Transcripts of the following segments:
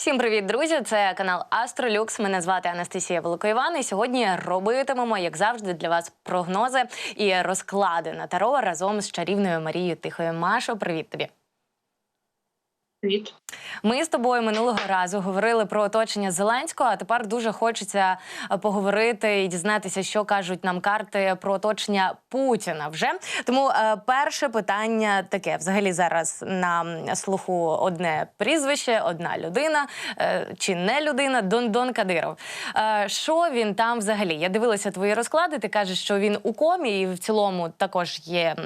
Всім привіт, друзі! Це канал Астролюкс. Мене звати Анастасія Великоїван. І сьогодні робитимемо, як завжди, для вас прогнози і розклади на таро разом з чарівною Марією Тихою. Машо, привіт тобі. Привіт. Ми з тобою минулого разу говорили про оточення Зеленського. А тепер дуже хочеться е, поговорити і дізнатися, що кажуть нам карти про оточення Путіна. Вже тому е, перше питання таке: взагалі зараз на слуху одне прізвище, одна людина е, чи не людина Дондон Кадиров. Е, Що він там взагалі? Я дивилася твої розклади. Ти кажеш, що він у комі, і в цілому також є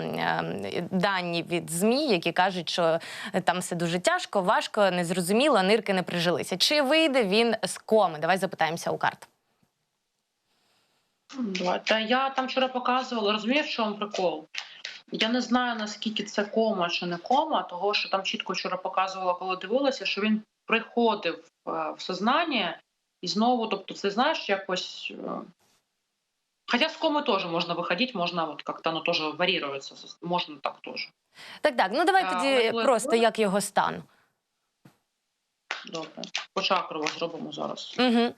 дані від змі, які кажуть, що там все дуже тяжко, важко, важко, незрозуміло, нирки не прижилися. Чи вийде він з коми? Давай запитаємося у карт. Та я там вчора показувала, розумієш, в чому прикол? Я не знаю, наскільки це кома чи не кома, того що там чітко вчора показувала, коли дивилася, що він приходив е, в сознання і знову, тобто, це знаєш, якось. е, Хотя з коми теж можна виходити, можна от как-то оно теж варірується, можна так теж. Так, так. Ну давай А, тоді але просто як його стан. Добре. По чакрово зробимо зараз. Угу.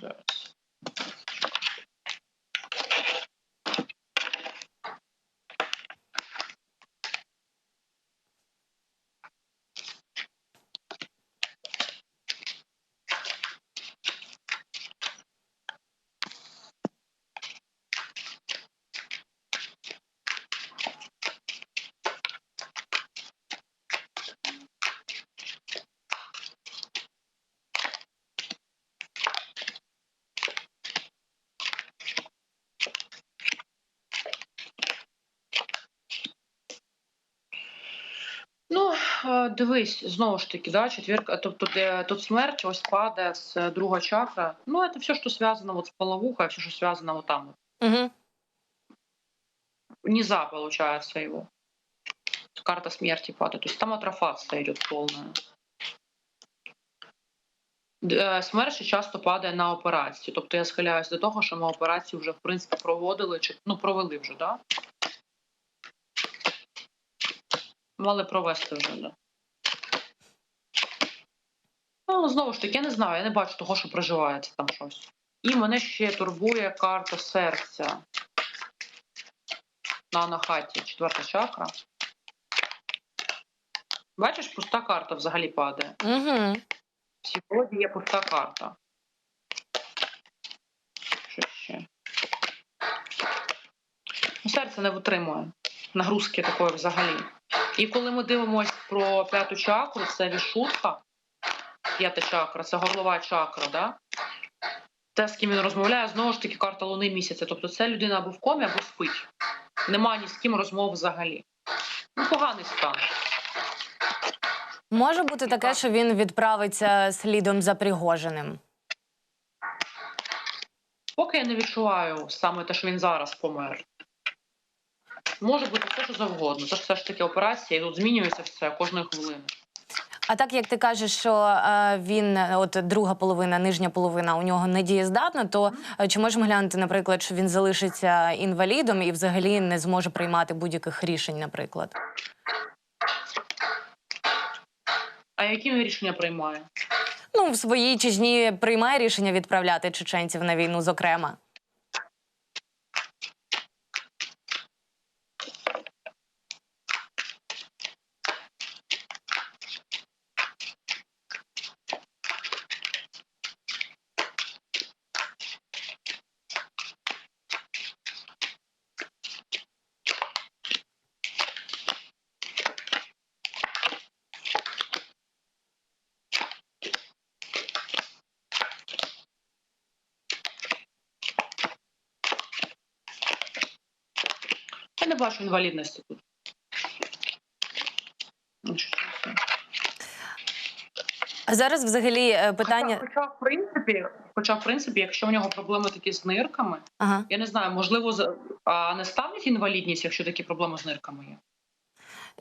Зараз. Ну, е, дивись, знову ж таки, да, четвірка, тобто де тут смерть ось падає з е, друга чакра. Ну, це все, що зв'язано вот з половухою, все, що зв'язано вот там. Угу. Низа, получается, его. Карта смерти падает. То есть там атрофация идет полная. Е, Смерть часто падає на операції. Тобто я схиляюсь до того, що ми операцію вже в принципі проводили чи ну провели вже, да? Мали провести вже, да. Ну, знову ж таки, я не знаю, я не бачу того, що проживається там щось. І мене ще турбує карта серця на анахаті, четверта чакра. Бачиш, пуста карта взагалі падає. Угу. Сьогодні є пуста карта. Що ще? Ну, серце не витримує нагрузки такої взагалі. І коли ми дивимося про п'яту чакру, це вішутка. П'ята чакра, це горлова чакра, да? Те, з ким він розмовляє, знову ж таки, карта Луни місяця. Тобто це людина або в комі, або спить. Нема ні з ким розмов взагалі. Ну, поганий стан. Може бути таке, що він відправиться слідом за Пригожиним. Поки я не відчуваю саме те, що він зараз помер. Може бути все, що завгодно. Це ж все ж таки операція, і тут змінюється все кожної хвилини. А так як ти кажеш, що е, він, от друга половина, нижня половина у нього недієздатна, то е, чи можемо глянути, наприклад, що він залишиться інвалідом і взагалі не зможе приймати будь-яких рішень, наприклад? А які він рішення приймає? Ну, в своїй чижні приймає рішення відправляти чеченців на війну, зокрема. Я не бачу інвалідності тут. А зараз взагалі е, питання. Хоча, хоча, в принципі, хоча, в принципі, якщо у нього проблеми такі з нирками, Ага. я не знаю, можливо, а не ставлять інвалідність, якщо такі проблеми з нирками є.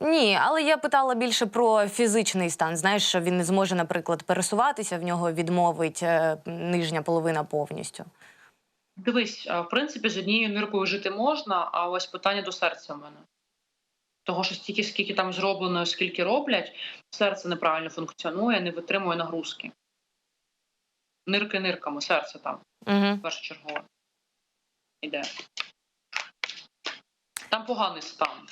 Ні, але я питала більше про фізичний стан. Знаєш, що він не зможе, наприклад, пересуватися, в нього відмовить е, нижня половина повністю. Дивись, в принципі, з однією ниркою жити можна, а ось питання до серця в мене. Того, що стільки, скільки там зроблено, скільки роблять, серце неправильно функціонує, не витримує нагрузки. Нирки нирками, серце там Угу. першочергове. Іде. Там поганий стан.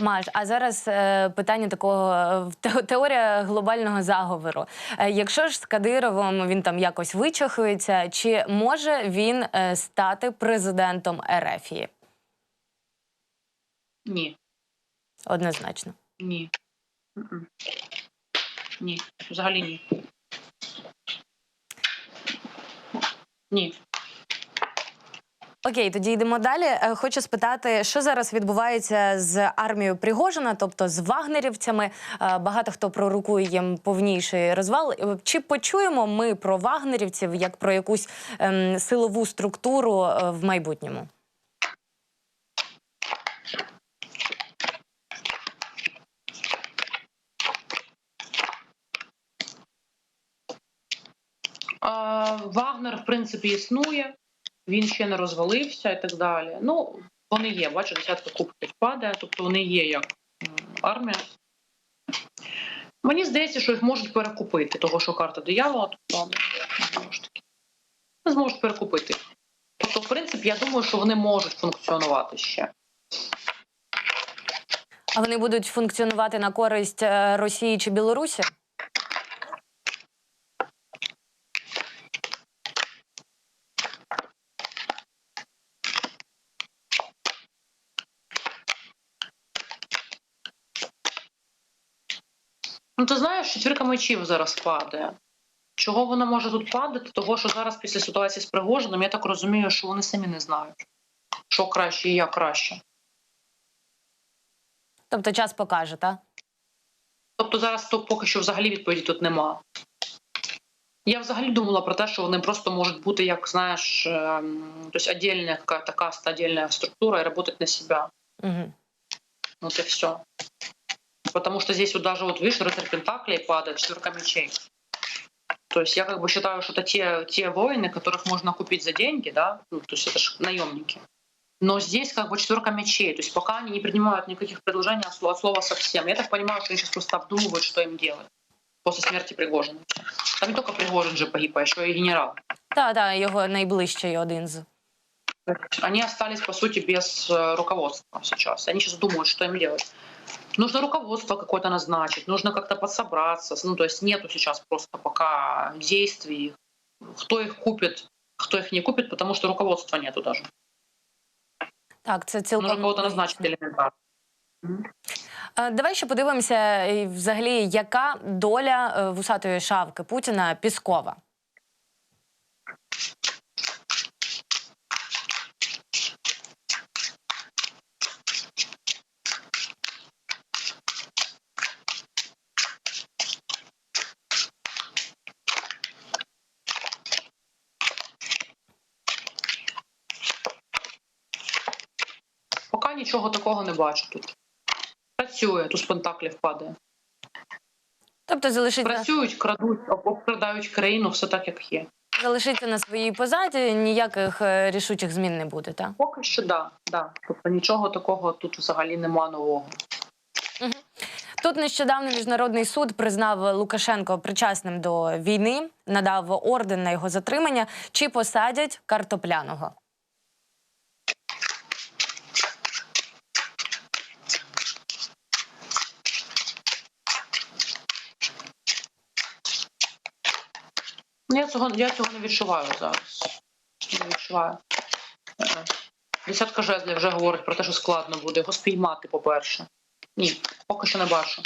Маш, а зараз е, питання такого е, те- теорія глобального заговору. Е, якщо ж з Кадировим він там якось вичахується, чи може він стати президентом Ерефії? Ні. Однозначно. Ні. Ні. Взагалі ні. Ні. Окей, тоді йдемо далі. Е, Хочу спитати, що зараз відбувається з армією Пригожина, тобто з вагнерівцями. Е, Багато хто пророкує їм повніший розвал. Е, Чи почуємо ми про вагнерівців як про якусь ем, силову структуру в майбутньому? Вагнер, в принципі, існує, він ще не розвалився і так далі. Ну, вони є, бачу, десятка кубків падає, тобто вони є як армія. Мені здається, що їх можуть перекупити, того, що карта диявола падає. Знову ж таки. Зможуть перекупити. Тобто, в принципі, я думаю, що вони можуть функціонувати ще. А вони будуть функціонувати на користь е, Росії чи Білорусі? Ну, ти знаєш, четвірка мечів зараз падає. Чого вона може тут падати? Того, що зараз після ситуації з Пригожином, я так розумію, що вони самі не знають, що краще і як краще. Тобто час покаже, так? Тобто зараз то поки що взагалі відповіді тут нема. Я взагалі думала про те, що вони просто можуть бути, як знаєш, ем, тобто отдельна какая-то структура и работать на себя. Угу. Вот и все. Потому что здесь вот даже вот видишь, рыцарь Пентаклей падает, четверка мечей. То есть я как бы считаю, что это те, те воины, которых можно купить за деньги, да, ну, то есть это же наемники. Но здесь как бы четверка мечей, то есть пока они не принимают никаких предложений от слова, от слова совсем. Я так понимаю, что они сейчас просто обдумывают, что им делать после смерти Пригожина. Там не только Пригожин же погиб, а еще и генерал. Так, так, його найближчий один з. Они остались, по сути, без э, руководства сейчас. Они сейчас думают, что им делать. Нужно руководство какое-то назначить, нужно как-то подсобраться. Ну, то есть нету сейчас просто пока действий. Кто их купит, кто их не купит, потому что руководства нету даже. Так, це цілком Нужно кого-то логічно. назначить элементарно. Е, Давай ще подивимося, е, взагалі, яка доля е, вусатої шавки Путіна Піскова. Поки нічого такого не бачу тут. Працює, тут з пентаклів падає. Тобто залишиться, Працюють, крадуть, обкрадають країну, все так, як є. залишиться на своїй позаді, ніяких е, рішучих змін не буде, так? Поки що да, да. Тобто нічого такого тут взагалі нема нового. Тут нещодавно міжнародний суд признав Лукашенко причасним до війни, надав орден на його затримання. Чи посадять картопляного? Я цього, я цього не відчуваю зараз. Не відчуваю. Десятка жезлів вже говорить про те, що складно буде його спіймати, по-перше. Ні, поки що не бачу.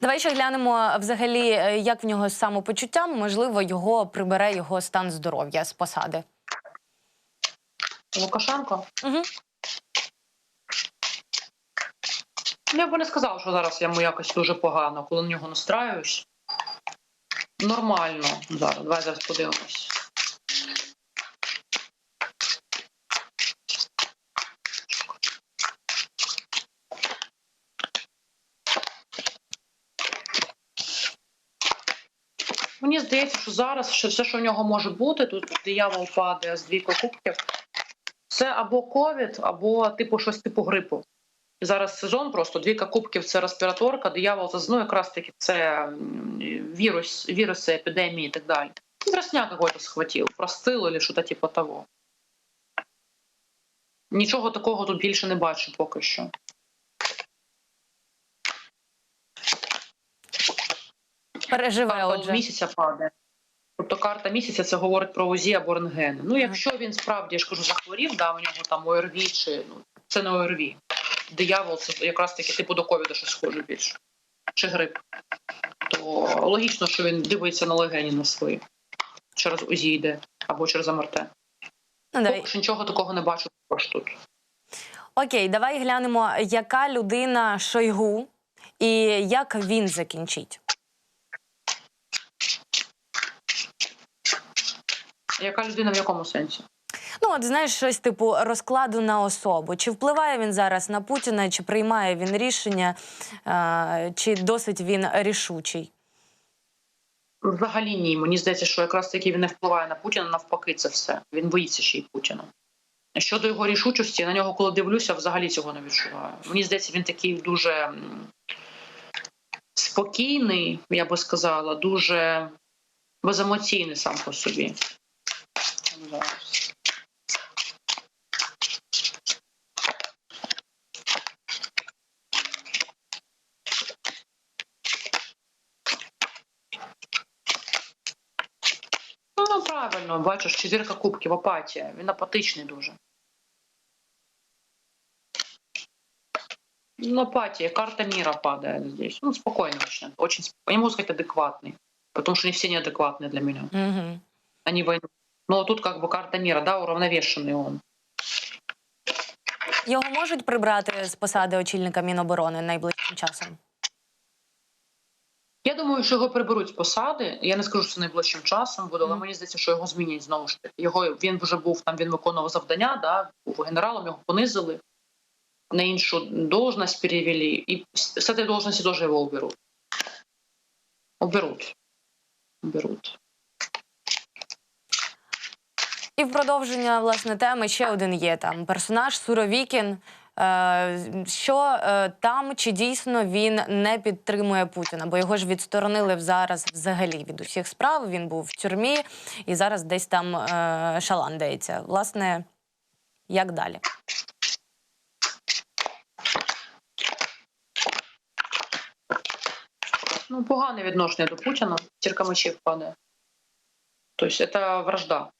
Давай ще глянемо взагалі, е, як в нього з самопочуттям. Можливо, його прибере його стан здоров'я з посади. Лукашенко? Угу. Я би не сказав, що зараз йому якось дуже погано, коли на нього настраюсь нормально зараз. Давай зараз подивимось. Мені здається, що зараз що все, що в нього може бути, тут диявол падає з двійко кубків, це або ковід, або типу щось типу грипу. Зараз сезон просто двійка кубків це респіраторка, диявол це ну, якраз таки це вірус, віруси, епідемії і так далі. Тростняк какой-то схватив, простил или що-то типу того. Нічого такого тут більше не бачу поки що. Переживе, карта отже. місяця падає. Тобто карта місяця це говорить про УЗІ або рентген. Ну, якщо він справді я ж кажу, захворів, да, у нього там ОРВІ чи ну це не ОРВІ. Диявол це якраз таки типу до ковіду що схоже більше. Чи грип. То логічно, що він дивиться на легені на свої. Через УЗІ йде або через МРТ. Ну, давай. Поки що нічого такого не бачу також тут. Окей, давай глянемо, яка людина Шойгу і як він закінчить. Яка людина в якому сенсі? Ну, от знаєш, щось типу розкладу на особу. Чи впливає він зараз на Путіна, чи приймає він рішення, е, чи досить він рішучий? Взагалі ні. Мені здається, що якраз таки він не впливає на Путіна, навпаки, це все. Він боїться ще й Путіна. Щодо його рішучості, на нього, коли дивлюся, взагалі цього не відчуваю. Мені здається, він такий дуже спокійний, я би сказала, дуже беземоційний сам по собі. Зараз. Ну, правильно, бачиш, четвірка кубків, апатія. Він апатичний дуже. Ну, апатия, карта мира падает здесь. Ну, спокойно очень. Очень спокойно. Я не могу сказать адекватный, потому что не все неадекватные для меня. Угу. Они войну. Но тут как бы карта мира, да, уравновешенный он. Його можуть прибрати з посади очільника Міноборони найближчим часом. Я думаю, що його приберуть з посади. Я не скажу, що це найближчим часом буде, але мені здається, що його змінять знову ж таки. Його він вже був там, він виконував завдання, да, був генералом, його понизили, на іншу должность перевели. І з цієї должності теж його уберуть. Уберуть. Уберуть. І в продовження власне теми ще один є там персонаж Суровікін. Е, Що е, там чи дійсно він не підтримує Путіна? Бо його ж відсторонили зараз взагалі від усіх справ. Він був в тюрмі і зараз десь там е, шаландається. Власне, як далі? Ну, погане відношення до Путіна, тірка мечів падає. Тобто це вражда.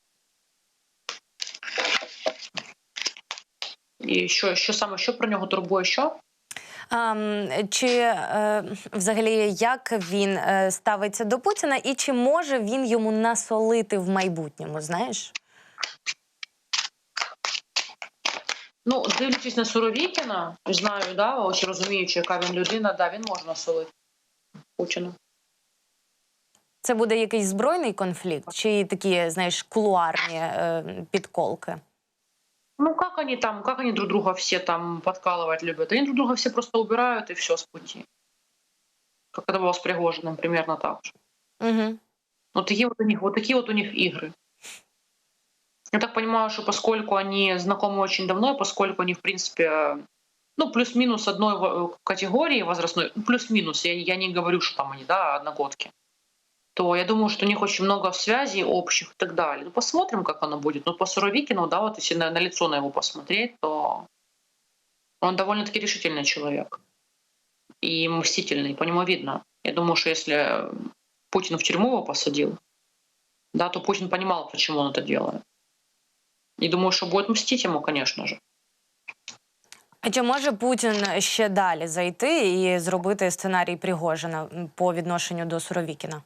І що, що саме що про нього турбує? Що? Чи е, взагалі як він е, ставиться до Путіна, і чи може він йому насолити в майбутньому? Знаєш? Ну, дивлячись на Суровікіна, знаю, да, ось розуміючи, яка він людина, да, він може насолити Путіну. Це буде якийсь збройний конфлікт, чи такі, знаєш, кулуарні е, підколки? Ну, как они там, как они друг друга все там подкалывать любят? Они друг друга все просто убирают и все с пути. Как это было с Пригожиным, примерно так же. Угу. Вот такие вот у них, вот такие вот у них игры. Я так понимаю, что поскольку они знакомы очень давно, и поскольку они, в принципе, ну, плюс-минус одной в- категории возрастной, ну, плюс-минус, я, я не говорю, что там они, да, одногодки, то я думаю, что у них очень много связей общих и так далее. Ну, посмотрим, как оно будет. Но по Суровикину, да, вот если на, на лицо на его посмотреть, то он довольно-таки решительный человек. И мстительный, по нему видно. Я думаю, что если Путин в тюрьму его посадил, да, то Путин понимал, почему он это делает. И думаю, что будет мстить ему, конечно же. А чи може Путін ще далі зайти і зробити сценарій Пригожина м, по відношенню до Суровікіна?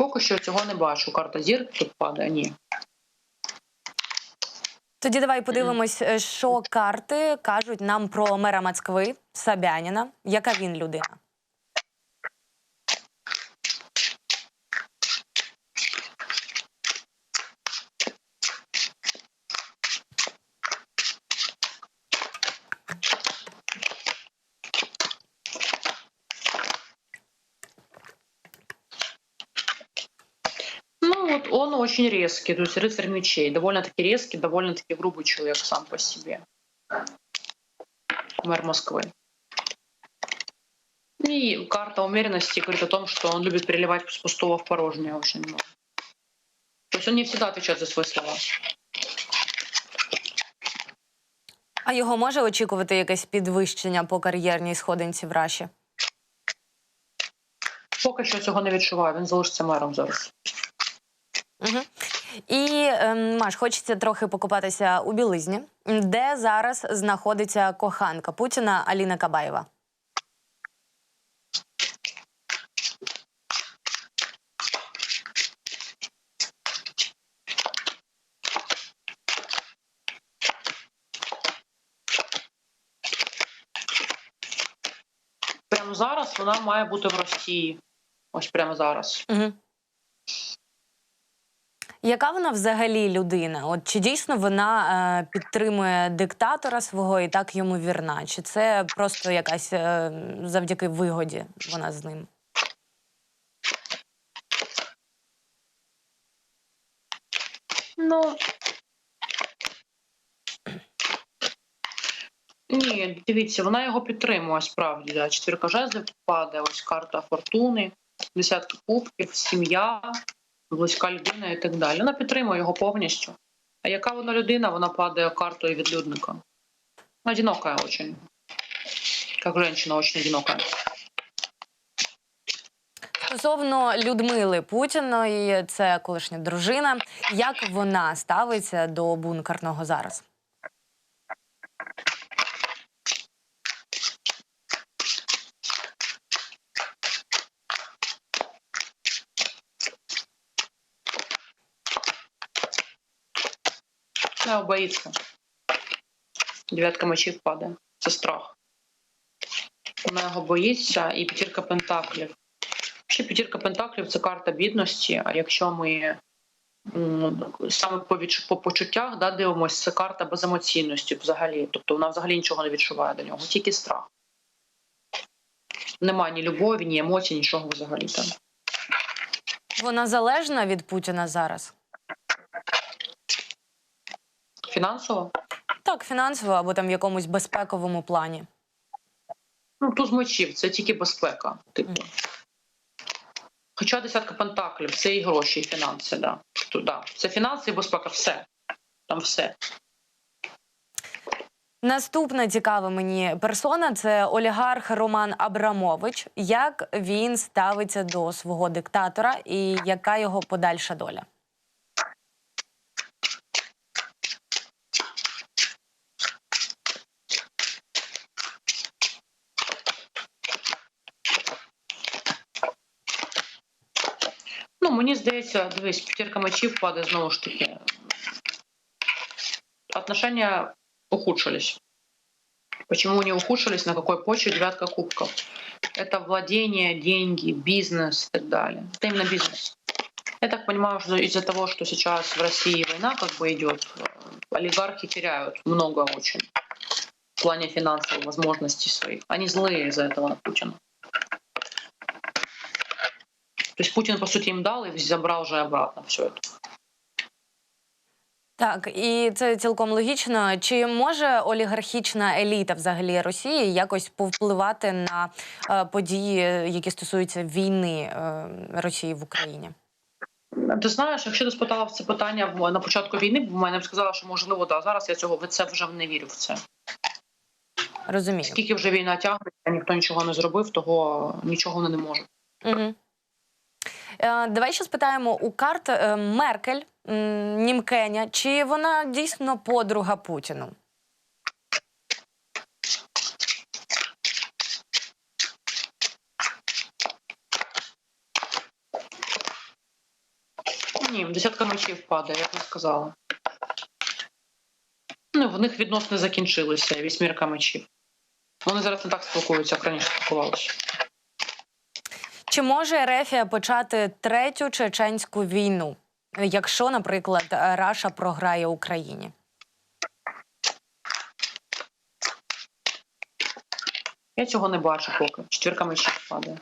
Поки що цього не бачу. Карта зірки тут падає. Ні. Тоді давай подивимось, е, що карти кажуть нам про мера Москви Собяніна. Яка він людина? Ну вот он очень резкий, то есть рыцарь мечей, довольно-таки резкий, довольно-таки грубый человек сам по себе. Мэр Москвы. И карта умеренности говорит о том, что он любит переливать с пустого в порожнее очень много. То есть он не всегда отвечает за свои слова. А його може очікувати якесь підвищення по кар'єрній сходинці в Раші? Поки що цього не відчуваю, він залишиться мером зараз. І ем, Маш, хочеться трохи покопатися у білизні, де зараз знаходиться коханка Путіна Аліна Кабаєва. Прямо зараз вона має бути в Росії. Ось прямо зараз. Угу. Яка вона взагалі людина? От чи дійсно вона е, підтримує диктатора свого і так йому вірна? Чи це просто якась е, завдяки вигоді вона з ним? Ну. Ні, дивіться, вона його підтримує справді. Да. Четвірка жезлів падає, ось карта фортуни, десятки кубків, сім'я, близька людина і так далі. Вона підтримує його повністю. А яка вона людина, вона падає картою відлюдника. Одинокая очень. Как женщина очень одинокая. Стосовно Людмили Путіної, це колишня дружина. Як вона ставиться до бункерного зараз? Його боїться. Дев'ятка мечів падає. Це страх. Вона його боїться і п'ятірка пентаклів. Ще п'ятірка пентаклів це карта бідності. А якщо ми саме по, відч... по почуттях да, дивимося, це карта беземоційності взагалі. Тобто вона взагалі нічого не відчуває до нього, тільки страх. Нема ні любові, ні емоцій, нічого взагалі там. Вона залежна від Путіна зараз? Фінансово? Так, фінансово або там в якомусь безпековому плані. Ну, туз мечів, це тільки безпека. Типу. Мгм. Хоча десятка пентаклів це і гроші, і фінанси, да. Да. Це фінанси і безпека, все. Там все. Наступна цікава мені персона це олігарх Роман Абрамович. Як він ставиться до свого диктатора і яка його подальша доля? Ну, мені здається, дивись, п'ятірка мечів падає знову ж таки. Отношения ухудшились. Почему они ухудшились, на какой почве девятка кубков? Это владение, деньги, бизнес и так далее. Это именно бизнес. Я так понимаю, что из-за того, что сейчас в России война как бы идет, э, олигархи теряют много очень в плане финансовых возможностей своих. Они злые из-за этого на Путина. То есть Путин, по сути, им дал и забрал же обратно все это. Так, і це цілком логічно. Чи може олігархічна еліта взагалі Росії якось повпливати на е, події, які стосуються війни е, Росії в Україні? Ти знаєш, якщо ти спитала це питання на початку війни, б мене б сказала, що можливо, да, зараз я цього в це вже не вірю в це. Розумію. Скільки вже війна тягнеться, ніхто нічого не зробив, того нічого вони не можуть. Угу. Е, давай ще спитаємо у карт е, Меркель, Німкеня, чи вона дійсно подруга Путіну? Ні, десятка мечів падає, як я сказала. Ну, в них відносини закінчилися, вісьмірка мечів. Вони зараз не так спілкуються, як раніше спілкувалися. Чи може Рефія почати третю чеченську війну, якщо, наприклад, Раша програє Україні? Я цього не бачу поки. Четвірка мечів падає.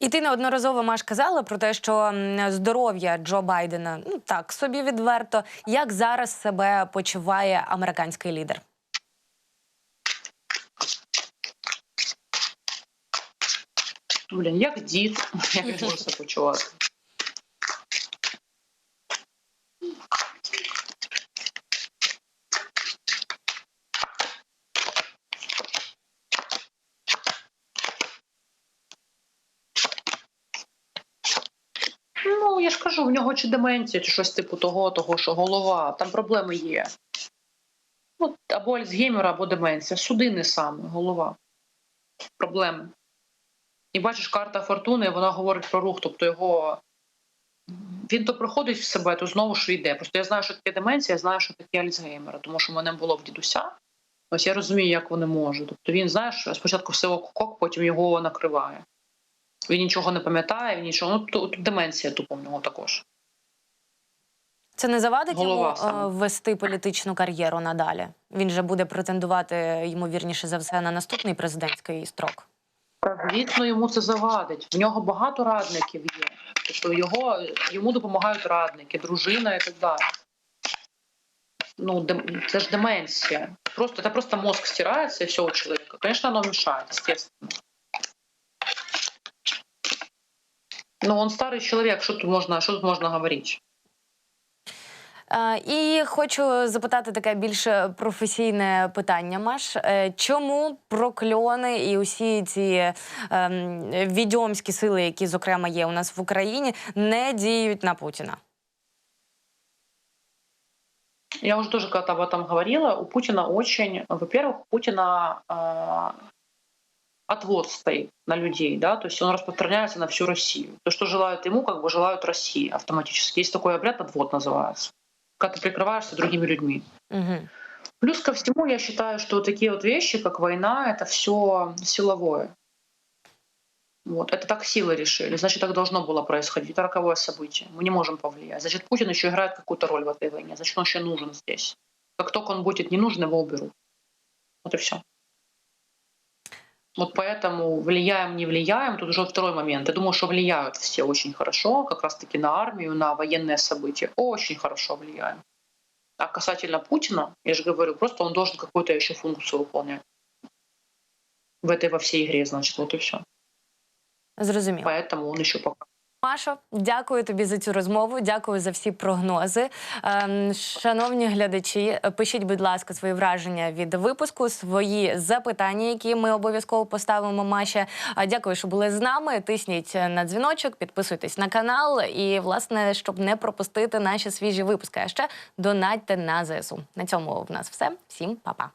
І ти неодноразово Маш казала про те, що здоров'я Джо Байдена ну так собі відверто. Як зараз себе почуває американський лідер? Блін, як дід, як він почувати. Ну, я ж кажу, в нього чи деменція, чи щось типу того, того, що голова, там проблеми є. Ну, або Альцгеймера, або деменція. Судинний саме, голова. Проблеми. І бачиш, карта фортуни, вона говорить про рух, тобто його. Він то проходить в себе, то знову ж йде. Просто я знаю, що таке деменція, я знаю, що таке Альцгеймера, тому що в мене було в дідуся. Ось я розумію, як вони можуть. Тобто він, знаєш, спочатку все ок, потім його накриває. Він нічого не пам'ятає, він нічого. Ну, тут деменція тупо в нього також. Це не завадить Голова йому саме. е, вести політичну кар'єру надалі. Він же буде претендувати ймовірніше за все на наступний президентський строк. Та, Звісно, йому це завадить. В нього багато радників є. Тобто його, йому допомагають радники, дружина і так далі. Ну, це ж деменція. Просто, це просто мозг стирається і все у чоловіка. Звісно, воно мешает, естественно. Ну, он старий чоловік, що тут можна, що тут можна говорити? Е, І хочу запитати таке більш професійне питання, Маш. Е, Чому прокльони і усі ці ем, відьомські сили, які зокрема є у нас в Україні, не діють на Путіна? Я уже тоже когда-то об этом говорила. У Путина очень, во-первых, у Путина э, отвод стоит на людей, да, то есть он распространяется на всю Россию. То, что желают ему, как бы желают России автоматически. Есть такой обряд, отвод называется, Когда ты прикрываешься другими людьми. Угу. Плюс ко всему, я считаю, что такие вот вещи, как война, это все силовое. Вот. Это так силы решили. Значит, так должно было происходить. Это роковое событие. Мы не можем повлиять. Значит, Путин еще играет какую-то роль в этой войне. Значит, он еще нужен здесь. Как только он будет не нужен, его уберут. Вот и все. Вот поэтому влияем, не влияем, тут уже второй момент. Я думаю, что влияют все очень хорошо, как раз-таки на армию, на военные события. Очень хорошо влияем. А касательно Путина, я же говорю, просто он должен какую-то еще функцию выполнять. В этой во всей игре, значит, вот и все. Зрозуміло. Поэтому он еще пока. Машо, дякую тобі за цю розмову. Дякую за всі прогнози. Ем, Шановні глядачі, пишіть, будь ласка, свої враження від випуску, свої запитання, які ми обов'язково поставимо. Маші. Дякую, що були з нами. Тисніть на дзвіночок, підписуйтесь на канал і, власне, щоб не пропустити наші свіжі випуски. А ще донатьте на ЗСУ. На цьому в нас все. Всім па-па.